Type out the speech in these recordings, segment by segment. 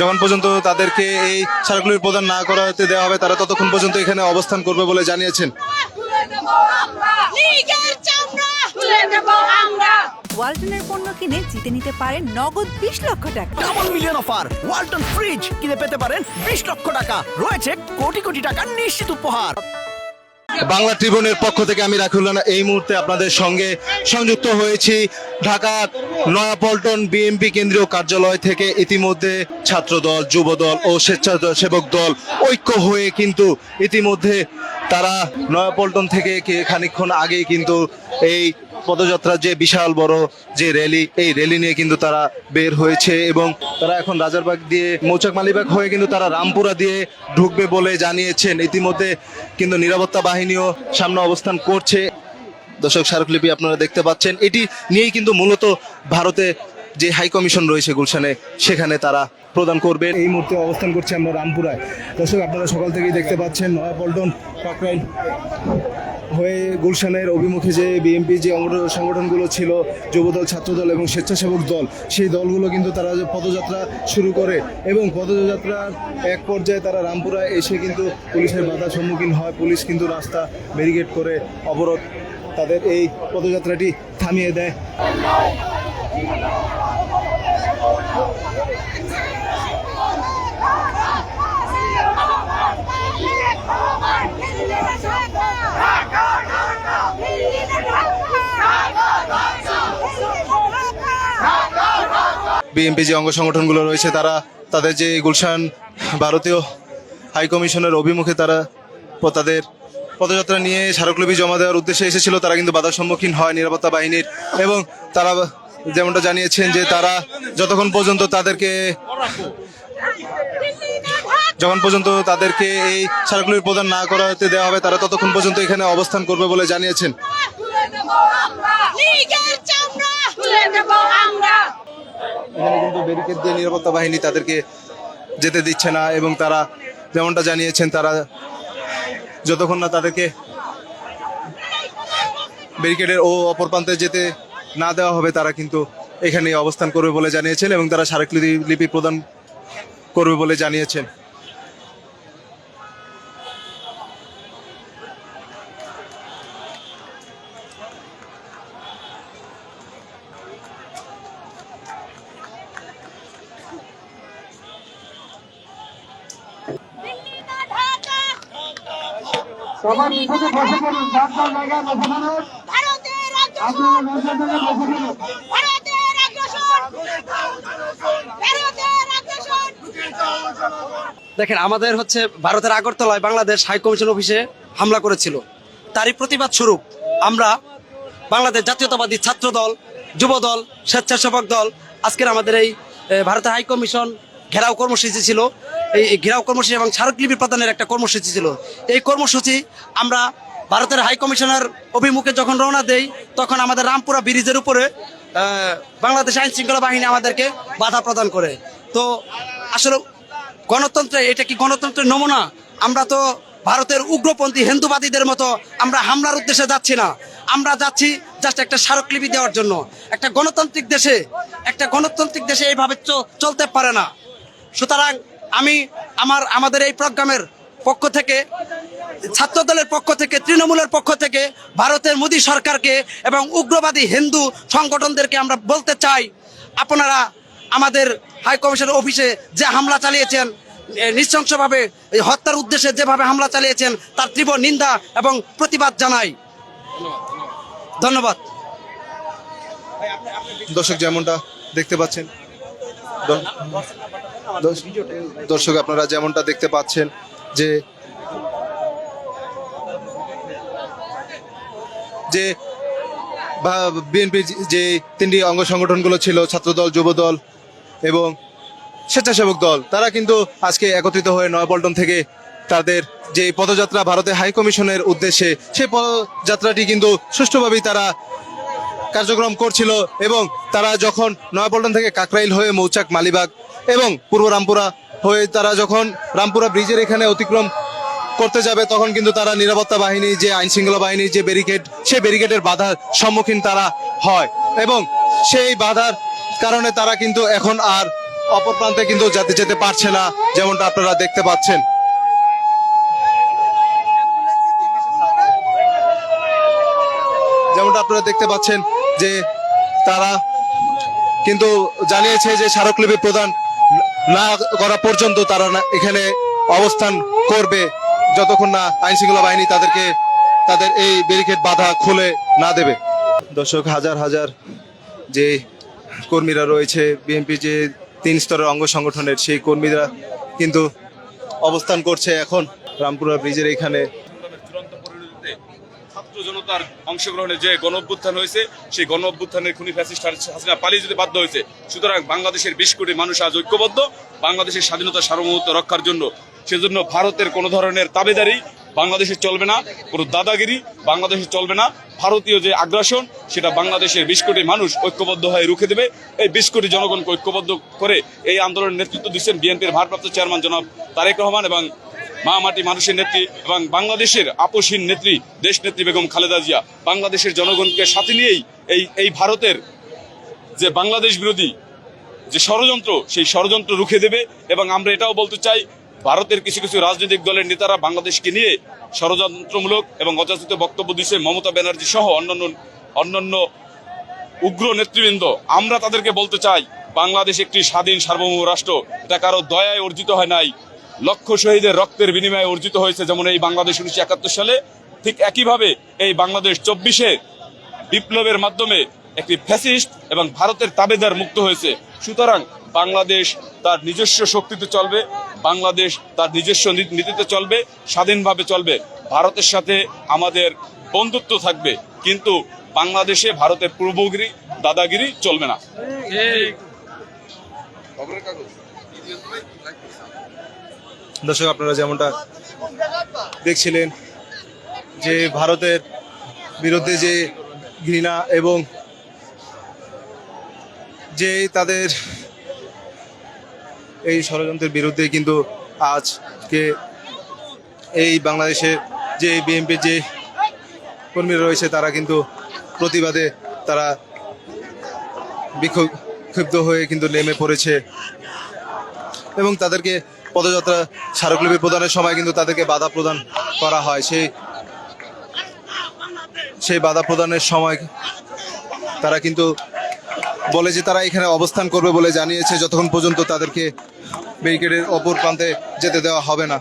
যখন পর্যন্ত তাদেরকে এই স্মারকলিপি প্রদান না করাতে দেওয়া হবে তারা ততক্ষণ পর্যন্ত এখানে অবস্থান করবে বলে জানিয়েছেন। তুলে দেব আমরা। লীগের চামড়া। তুলে দেব আমরা। ওয়ালটনের পণ্য কিনে জিতে নিতে পারেন নগদ বিশ লক্ষ টাকা। Double million offer Walton fridge কিনে পেতে পারেন বিশ লক্ষ টাকা। রয়েছে কোটি কোটি টাকার নিশ্চিত উপহার। বাংলা ট্রিবিউনের পক্ষ থেকে আমি রাখুল এই মুহূর্তে আপনাদের সঙ্গে সংযুক্ত হয়েছি। ঢাকা নয়াপল্টন বিএনপি কেন্দ্রীয় কার্যালয় থেকে ইতিমধ্যে ছাত্রদল, যুবদল ও স্বেচ্ছাসেবক দল ঐক্য হয়ে কিন্তু ইতিমধ্যে তারা নয়াপল্টন থেকে খানিকক্ষণ আগেই কিন্তু এই পদযাত্রার যে বিশাল বড় যে র্যালি, এই র্যালি নিয়ে কিন্তু তারা বের হয়েছে এবং তারা এখন রাজারবাগ দিয়ে মৌচাক মালিবাগ হয়ে কিন্তু তারা রামপুরা দিয়ে ঢুকবে বলে জানিয়েছেন। ইতিমধ্যে কিন্তু নিরাপত্তা বাহিনীও সামনে অবস্থান করছে। দর্শক স্মারকলিপি আপনারা দেখতে পাচ্ছেন, এটি নিয়েই কিন্তু মূলত ভারতে যে হাই কমিশন রয়েছে গুলশানে, সেখানে তারা প্রদান করবেন এই মুহূর্তে অবস্থান করছে আমরা রামপুরায়। দর্শক, আপনারা সকাল থেকেই দেখতে পাচ্ছেন নয়াপল্টন কাকরাইল হয়ে গুলশানের অভিমুখে যে বিএনপি যে সংগঠনগুলো ছিল, যুবদল, ছাত্রদল এবং স্বেচ্ছাসেবক দল, সেই দলগুলো কিন্তু তারা পদযাত্রা শুরু করে এবং পদযাত্রার এক পর্যায়ে তারা রামপুরায় এসে কিন্তু পুলিশের বাধার সম্মুখীন হয়। পুলিশ কিন্তু রাস্তা ব্যারিকেড করে অবরোধ তাদের এই পদযাত্রাটি থামিয়ে দেয়। বিএনপি যে অঙ্গ সংগঠনগুলো রয়েছে, তারা তাদের যে গুলশান ভারতীয় হাইকমিশনের অভিমুখে তারা তাদের পদযাত্রা নিয়ে স্মারকলিপি জমা দেওয়ার উদ্দেশ্যে এসেছিল। তারা কিন্তু বাধার সম্মুখীন হয় নিরাপত্তা বাহিনীর এবং তারা যেমনটা জানিয়েছেন যে তারা যতক্ষণ পর্যন্ত তাদেরকে যখন পর্যন্ত তাদেরকে এই স্মারকলিপি প্রদান না করাতে দেওয়া হবে, তারা ততক্ষণ পর্যন্ত এখানে অবস্থান করবে বলে জানিয়েছেন। এখানে কিন্তু ব্যারিকেড দিয়ে নিরাপত্তা বাহিনী তাদেরকে যেতে দিচ্ছে না এবং তারা যেমনটা জানিয়েছেন, তারা যতক্ষণ না তাদেরকে ব্যারিকেডের ও অপর প্রান্তে যেতে না দেওয়া হবে, তারা কিন্তু এখানে অবস্থান করবে বলে জানিয়েছেন এবং তারা স্মারকলিপি লিপি প্রদান করবে বলে জানিয়েছেন। দেখেন, আমাদের হচ্ছে ভারতের আগরতলায় বাংলাদেশ হাই কমিশন অফিসে হামলা করেছিল। তারই প্রতিবাদ স্বরূপ আমরা বাংলাদেশ জাতীয়তাবাদী ছাত্র দল যুব দল স্বেচ্ছাসেবক দল, আজকের আমাদের এই ভারতের হাই কমিশন ঘেরাও কর্মসূচি ছিল। এই ঘেরাও কর্মসূচি এবং স্মারকলিপি প্রদানের একটা কর্মসূচি ছিল। এই কর্মসূচি আমরা ভারতের হাই কমিশনার অভিমুখে যখন রওনা দেই, তখন আমাদের রামপুরা ব্রিজের উপরে বাংলাদেশ আইন শৃঙ্খলা বাহিনী আমাদেরকে বাধা প্রদান করে। তো আসলে গণতন্ত্রে এটা কি গণতন্ত্রের নমুনা? আমরা তো ভারতের উগ্রপন্থী হিন্দুবাদীদের মতো আমরা হামলার উদ্দেশ্যে যাচ্ছি না। আমরা যাচ্ছি জাস্ট একটা স্মারকলিপি দেওয়ার জন্য। একটা গণতান্ত্রিক দেশে, একটা গণতান্ত্রিক দেশে এইভাবে চলতে পারে না। সুতরাং আমি আমার, আমাদের এই প্রোগ্রামের পক্ষ থেকে ছাত্র দলের পক্ষ থেকে, তৃণমূলের পক্ষ থেকে, ভারতের মোদী সরকারকে এবং উগ্রবাদী হিন্দু সংগঠনদেরকে আমরা বলতে চাই, আপনারা আমাদের হাই কমিশন অফিসে যে হামলা চালিয়েছেন নৃশংসভাবে হত্যার উদ্দেশ্যে যেভাবে হামলা চালিয়েছেন, তার তীব্র নিন্দা এবং প্রতিবাদ জানাই। ধন্যবাদ। দর্শক যেমনটা দেখতে পাচ্ছেন দর্শক আপনারা যেমনটা দেখতে পাচ্ছেন যে যে বিএনপির যে তিনটি অঙ্গ সংগঠনগুলো ছিল ছাত্রদল যুবদল এবং স্বেচ্ছাসেবক দল তারা কিন্তু আজকে একত্রিত হয়ে নয়াপল্টন থেকে তাদের যে পদযাত্রা ভারতের হাই কমিশনের উদ্দেশ্যে সেই পদযাত্রাটি কিন্তু সুষ্ঠুভাবেই তারা কার্যক্রম করছিল এবং তারা যখন নয়াপল্টন থেকে কাকরাইল হয়ে মৌচাক মালিবাগ এবং পূর্ব রামপুরা হয়ে তারা যখন রামপুরা ব্রিজের এখানে অতিক্রম করতে যাবে, তখন কিন্তু তারা নিরাপত্তা বাহিনী, যে আইন শৃঙ্খলা বাহিনীর যে ব্যারিকেড সেই ব্যারিকেডের বাধার সম্মুখীন তারা হয়। এবং সেই বাধার কারণে তারা কিন্তু এখন আর অপর প্রান্তে কিন্তু যেতে যেতে পারছে না, যেমনটা আপনারা দেখতে পাচ্ছেন। যেমনটা আপনারা দেখতে পাচ্ছেন যে তারা কিন্তু জানিয়েছে যে স্মারকলিপি প্রদান না করা পর্যন্ত তারা এখানে অবস্থান করবে। যতক্ষণ না আইনশৃঙ্খলা বাহিনী তাদেরকে, তাদের এই ব্যারিকেড বাধা খুলে না দেবে। দর্শক, হাজার হাজার যে কর্মীরা রয়েছে, বিএনপি যে তিন স্তরের অঙ্গ সংগঠনের সেই কর্মীরা কিন্তু অবস্থান করছে এখন। রামপুরা ব্রিজের এখানে ছাত্র জনতার অংশগ্রহণে যে গণ অভ্যুত্থান হয়েছে, সেই গণ অভ্যুত্থানের খুনি ফ্যাসিস্ট হাসিনা পালিয়ে যেতে বাধ্য হয়েছে। সুতরাং বাংলাদেশের বিশ কোটি মানুষ আজ ঐক্যবদ্ধ। বাংলাদেশের স্বাধীনতা সার্বভৌমত্ব রক্ষার জন্য সেজন্য ভারতের কোনো ধরনের তাবেদারি বাংলাদেশে চলবে না, কোনো দাদাগিরি বাংলাদেশে চলবে না। ভারতীয় যে আগ্রাসন, সেটা বাংলাদেশের বিশ কোটি মানুষ ঐক্যবদ্ধ হয়ে রুখে দেবে। এই বিশ কোটি জনগণকে ঐক্যবদ্ধ করে এই আন্দোলনের নেতৃত্ব দিচ্ছেন বিএনপির ভারপ্রাপ্ত চেয়ারম্যান জনাব তারেক রহমান এবং মা মাটি মানুষের নেত্রী এবং বাংলাদেশের আপসহীন নেত্রী, দেশ নেত্রী বেগম খালেদা জিয়া। বাংলাদেশের জনগণকে সাথে নিয়েই এই এই ভারতের যে বাংলাদেশ বিরোধী যে ষড়যন্ত্র, সেই ষড়যন্ত্র রুখে দেবে এবং আমরা এটাও বলতে চাই, ভারতের কিছু কিছু রাজনৈতিক দলের নেতারা বাংলাদেশকে নিয়ে ষড়যন্ত্রমূলক এবং অযাচিত বক্তব্য দিচ্ছে মমতা ব্যানার্জি সহ অন্যান্য অন্যান্য উগ্র নেতৃবৃন্দ। আমরা তাদেরকে বলতে চাই, বাংলাদেশ একটি স্বাধীন সার্বভৌম রাষ্ট্র, এটা কারও দয়ায় অর্জিত হয় নাই। লক্ষ শহীদের রক্তের বিনিময়ে অর্জিত হয়েছে যেমন এই বাংলাদেশ উনিশশো একাত্তর সালে ঠিক একইভাবে এই বাংলাদেশ চব্বিশে বিপ্লবের মাধ্যমে একটি ফ্যাসিস্ট এবং ভারতের তাবেদার মুক্ত হয়েছে। সুতরাং বাংলাদেশ তার নিজস্ব শক্তিতে চলবে বাংলাদেশ তার নিজস্ব নীতিতে চলবে স্বাধীনভাবে চলবে। ভারতের সাথে আমাদের বন্ধুত্ব থাকবে কিন্তু বাংলাদেশে ভারতের পূর্বগিরি দাদাগিরি চলবে না। দর্শক, আপনারা যেমনটা দেখছিলেন যে ভারতের বিরুদ্ধে যে ঘৃণা এবং যে তাদের এই ষড়যন্ত্রের বিরুদ্ধে কিন্তু আজকে এই বাংলাদেশে যে বিএনপির যে কর্মীরা রয়েছে, তারা কিন্তু প্রতিবাদে তারা বিক্ষুব্ধ ক্ষুব্ধ হয়ে কিন্তু নেমে পড়েছে এবং তাদেরকে পদযাত্রা স্মারকলিপি প্রদানের সময় কিন্তু তাদেরকে বাধা প্রদান করা হয়। সেই সেই বাধা প্রদানের সময় তারা কিন্তু বলে যে তারা এখানে অবস্থান করবে বলে জানিয়েছে। যতক্ষণ পর্যন্ত তাদেরকে ব্যারিকেডের অপর প্রান্তে যেতে দেওয়া হবে না।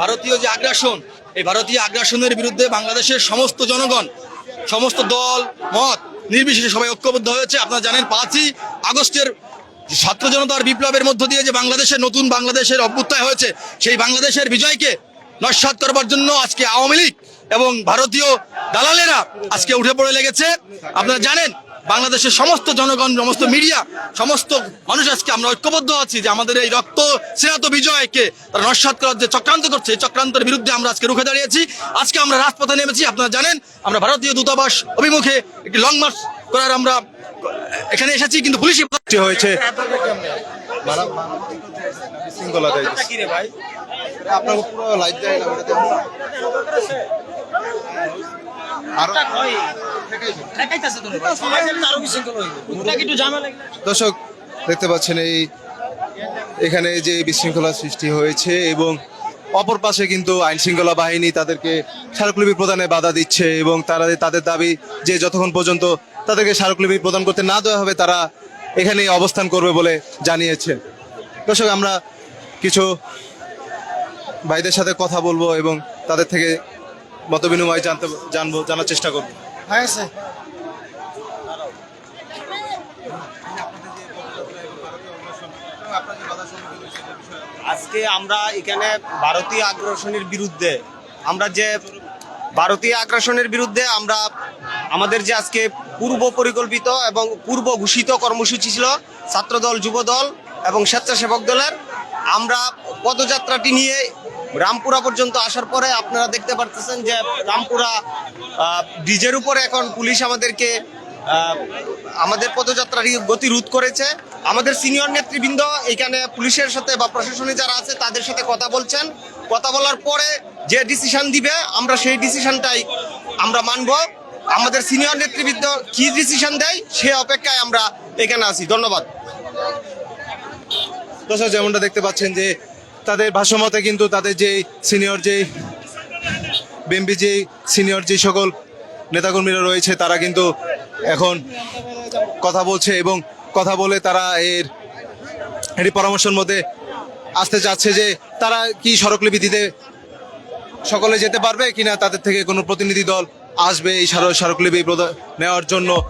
ভারতীয় যে আগ্রাসন, এই ভারতীয় আগ্রাসনের বিরুদ্ধে বাংলাদেশের সমস্ত জনগণ, সমস্ত দল, মত নির্বিশেষে সবাই ঐক্যবদ্ধ হয়েছে। আপনারা জানেন পাঁচই আগস্টের ছাত্র জনতার বিপ্লবের মধ্য দিয়ে যে বাংলাদেশের নতুন বাংলাদেশের অভ্যুত্থায় হয়েছে, সেই বাংলাদেশের বিজয়কে নস্বাত করবার জন্য আজকে আওয়ামী লীগ এবং ভারতীয় দালালেরা আজকে উঠে পড়ে লেগেছে। আপনারা জানেন বাংলাদেশের সমস্ত জনগণ, সমস্ত মিডিয়া, সমস্ত মানুষ আজকে আমরা ঐক্যবদ্ধ আছি যে আমাদের এই রক্ত স্নেহাত বিজয়কে তারা নস্বাত করার যে চক্রান্ত করছে, এই চক্রান্তের বিরুদ্ধে আমরা আজকে রুখে দাঁড়িয়েছি। আজকে আমরা রাজপথে নেমেছি, আপনারা জানেন, আমরা ভারতীয় দূতাবাস অভিমুখে একটি লং মার্চ করার আমরা এখানে এসেছি, কিন্তু পুলিশ হয়েছে। আপনার লাইভ দেয় দর্শক, দেখতে পাচ্ছেন এই, এখানে যে বিশৃঙ্খলা সৃষ্টি হয়েছে এবং অপর পাশে কিন্তু আইন শৃঙ্খলা বাহিনী তাদেরকে স্মারকলিপি প্রদানে বাধা দিচ্ছে এবং তারা তাদের দাবি যে যতক্ষণ পর্যন্ত তাদেরকে স্মারকলিপি প্রদান করতে না দেওয়া হবে, তারা এখানে অবস্থান করবে বলে জানিয়েছে। দর্শক, আমরা কিছু ভাইদের সাথে কথা বলব এবং তাদের থেকে মতবিনিময় জানতে জানব, জানার চেষ্টা করব। আজকে আমরা এখানে ভারতীয় আগ্রাসনের বিরুদ্ধে, আমরা যে ভারতীয় আগ্রাসনের বিরুদ্ধে আমরা আমাদের যে আজকে পূর্ব পরিকল্পিত এবং পূর্ব ঘোষিত কর্মসূচি ছিল, ছাত্রদল, যুবদল এবং স্বেচ্ছাসেবক দলের, আমরা পদযাত্রাটি নিয়ে রামপুরা পর্যন্ত আসার পরে আপনারা দেখতে পারতেছেন যে রামপুরা ব্রিজের উপরে এখন পুলিশ আমাদেরকে আমাদের পদযাত্রার গতি রোধ করেছে। আমাদের সিনিয়র নেতৃবৃন্দ এখানে পুলিশের সাথে বা প্রশাসনে যারা আছে তাদের সাথে কথা বলছেন। কথা বলার পরে যে ডিসিশন দিবে, আমরা সেই ডিসিশনটাই আমরা মানব। আমাদের সিনিয়র নেতৃবৃন্দ কি ডিসিশন দেয়, সে অপেক্ষায় আমরা এখানে আছি। ধন্যবাদ। দর্শক, যেমনটা দেখতে পাচ্ছেন যে তাদের ভাষ্যমতে কিন্তু তাদের যে সিনিয়র যে বিএমপি যে সিনিয়র যে সকল নেতাকর্মীরা রয়েছে, তারা কিন্তু এখন কথা বলছে এবং কথা বলে তারা এর এটি পরামর্শের মধ্যে আসতে চাচ্ছে যে তারা কি স্মারকলিপি দিতে সকলে যেতে পারবে কিনা, তাদের থেকে কোনো প্রতিনিধি দল আসবে এই স্মারক- স্মারকলিপি নেওয়ার জন্য।